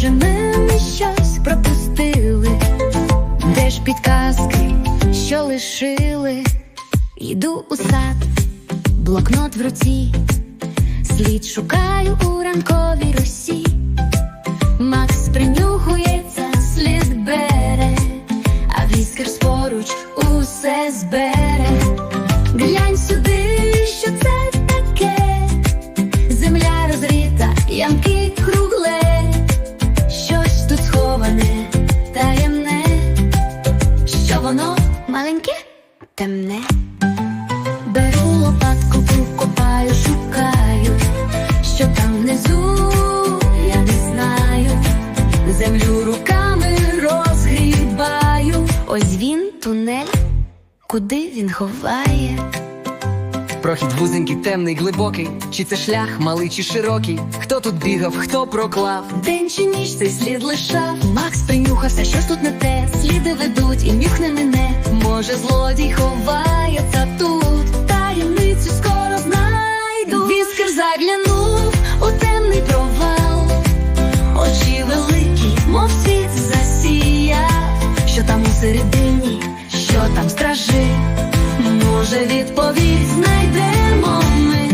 Може, ми щось пропустили, де ж підказки, що лишили, йду у сад, блокнот в руці, слід шукаю у ранковій русі, Макс принюхується, слід бере, а віскер споруч усе збере. Глянь сюди, що це таке, земля розріта. ямки. Темне. Беру лопатку, копаю, шукаю, що там внизу, я не знаю. Землю руками розгрібаю. Ось він, тунель, куди він ховає. Прохід вузенький, темний, глибокий, чи це шлях малий чи широкий? Хто тут бігав, хто проклав? День чи ніч цей слід лишав. Макс принюхався, що ж тут не те. Заглянув у темний провал. Очі великі, мов світ засіяв. Що там усередині, що там стражи? Може, відповідь знайдемо ми.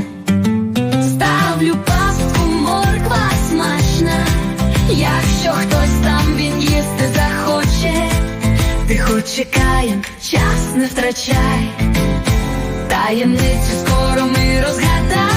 Ставлю пастку, морква смачна. Якщо хтось там він їсти захоче, тихо чекаєм, час не втрачай. Таємницю скоро ми розгадаємо.